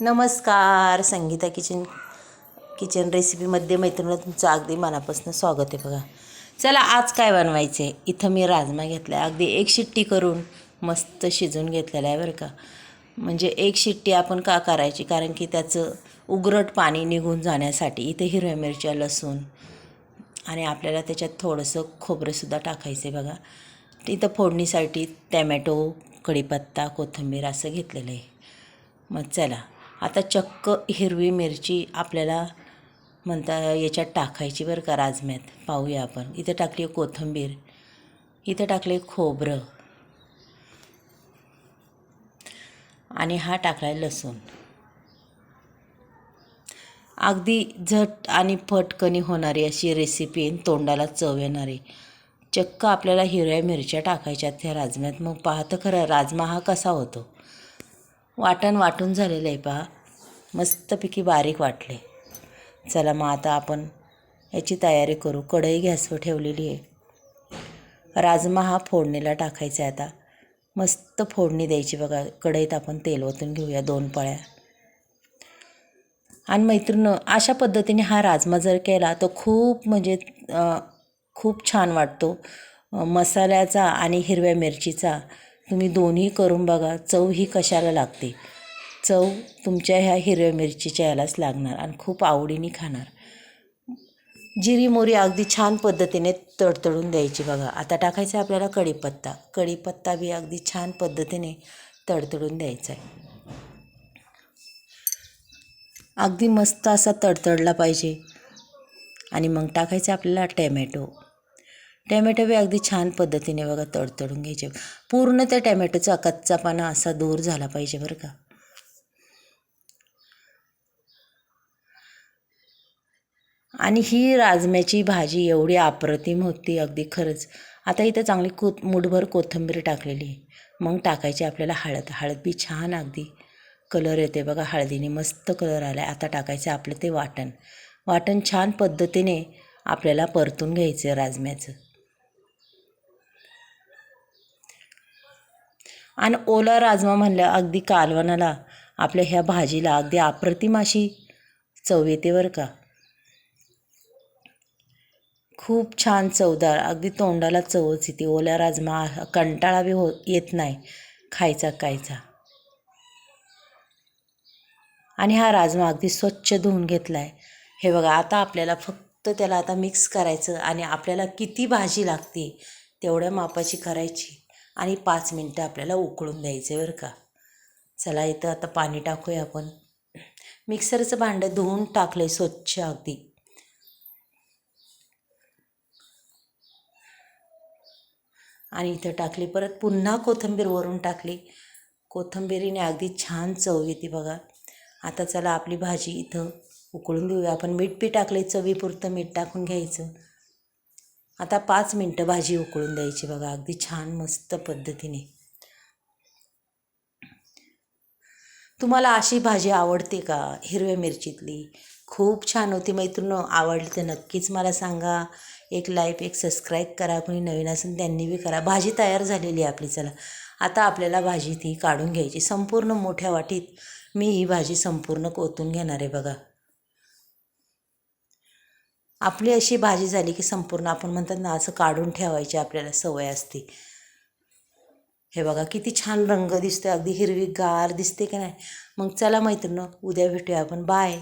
नमस्कार Sangeeta kitchen kitchen रेसिपीमध्ये मैत्रिणीला तुमचं अगदी मनापासून स्वागत आहे बघा. चला आज काय बनवायचं आहे इथं मी राजमा घेतला आहे अगदी एक शिट्टी करून मस्त शिजून घेतलेला आहे बरं का. म्हणजे एक शिट्टी आपण का करायची? कारण की त्याचं उगरट पाणी निघून जाण्यासाठी इथं हिरव्या मिरच्या लसूण आणि आपल्याला त्याच्यात थोडंसं खोबरंसुद्धा टाकायचं आहे बघा. इथं फोडणीसाठी टॅमॅटो कढीपत्ता कोथिंबीर असं घेतलेलं आहे. मग चला. आता चक्क हिरवी मिरची आपल्याला म्हणता याच्यात टाकायची बरं का राजम्यात. पाहूया आपण. इथं टाकली कोथिंबीर. इथं टाकले खोबरं. आणि हा टाकला आहे लसूण. अगदी झट आणि फटकणी होणारी अशी रेसिपी तोंडाला चव येणारी. चक्क आपल्याला हिरव्या मिरच्या टाकायच्यात त्या राजम्यात. मग पाहतं खरं राजमा हा कसा होतो? वाटण वाटून झालेलं आहे पहा. मस्तपैकी बारीक वाटले. चला मग आता आपण याची तयारी करू. कढई गॅसवर ठेवलेली आहे. राजमा हा फोडणीला टाकायचा आहे आता. मस्त फोडणी द्यायची बघा. कढईत आपण तेल ओतून घेऊया दोन पळ्या. आणि मैत्रिणी अशा पद्धतीने हा राजमा जर केला तर खूप म्हणजे खूप छान वाटतो. मसाल्याचा आणि हिरव्या मिरचीचा तुम्ही दोन्ही करून बघा चव ही कशाला लागते. चव तुमच्या ह्या हिरव्या मिरचीच्या यालाच लागणार आणि खूप आवडीने खाणार. जिरी मोरी अगदी छान पद्धतीने तडतडून द्यायची बघा. आता टाकायचं आहे आपल्याला कढीपत्ता. कढीपत्ता बी अगदी छान पद्धतीने तडतडून द्यायचा आहे. अगदी मस्त असा तडतडला पाहिजे. आणि मग टाकायचं आपल्याला टॅमॅटो. टॅमॅटो बी अगदी छान पद्धतीने बघा तडतडून घ्यायचे. पूर्ण त्या टॅमॅटोचा कच्चापणा असा दूर झाला पाहिजे बरं का. आणि ही राजम्याची भाजी एवढी अप्रतिम होती अगदी खरंच. आता इथं चांगली कोत मुठभर कोथिंबीर टाकलेली आहे. मग टाकायची आपल्याला हळद. हळद बी छान अगदी कलर येते बघा. हळदीने मस्त कलर आला आहे आता टाकायचं आपलं ते वाटण. वाटण छान पद्धतीने आपल्याला परतून घ्यायचं आहे राजम्याचं. आणि ओला राजमा म्हणलं अगदी कालवणाला. आपल्या ह्या भाजीला अगदी अप्रतिम अशी चव येते बरं का. खूप छान चवदार अगदी तोंडाला चवच येते. ओल्या राजमा कंटाळा बी हो येत नाही. खायचा खायचा. आणि हा राजमा अगदी स्वच्छ धुवून घेतला आहे हे बघा आता आपल्याला फक्त त्याला आता मिक्स करायचं आणि आपल्याला किती भाजी लागते तेवढ्या मापाची करायची. आणि पाच मिनटं आपल्याला उकळून द्यायचं बरं का. चला इथं आता पाणी टाकूया आपण. मिक्सरचं भांडं धुवून टाकलं स्वच्छ अगदी. आणि इथं टाकली परत पुन्हा कोथिंबीर वरून टाकली. कोथंबीरीने अगदी छान चव येते बघा. आता चला आपली भाजी इथं उकळून देऊया. आपण मीठ बी टाकले चवीपुरतं मीठ टाकून घ्यायचं. आता पाच मिनटं भाजी उकळून द्यायची बघा अगदी छान मस्त पद्धतीने. तुम्हाला अशी भाजी आवडते का हिरव्या मिरचीतली? खूप छान होती मैत्रिणं आवडली तर नक्कीच मला सांगा. एक लाईक एक सबस्क्राईब करा कोणी नवीन असेल त्यांनी बी करा. भाजी तयार झालेली आहे आपली चला. आता आपल्याला भाजी ती काढून घ्यायची संपूर्ण मोठ्या वाटीत मी ही भाजी संपूर्ण कोतून घेणार आहे बघा. आपली अशी भाजी झाली की संपूर्ण आपण म्हणतात ना असं काढून ठेवायची आपल्याला सवय असते. हे बघा किती छान रंग दिसतो अगदी हिरवी गार दिसते की नाही? मग चला मैत्रिणी उद्या भेटूया आपण. बाय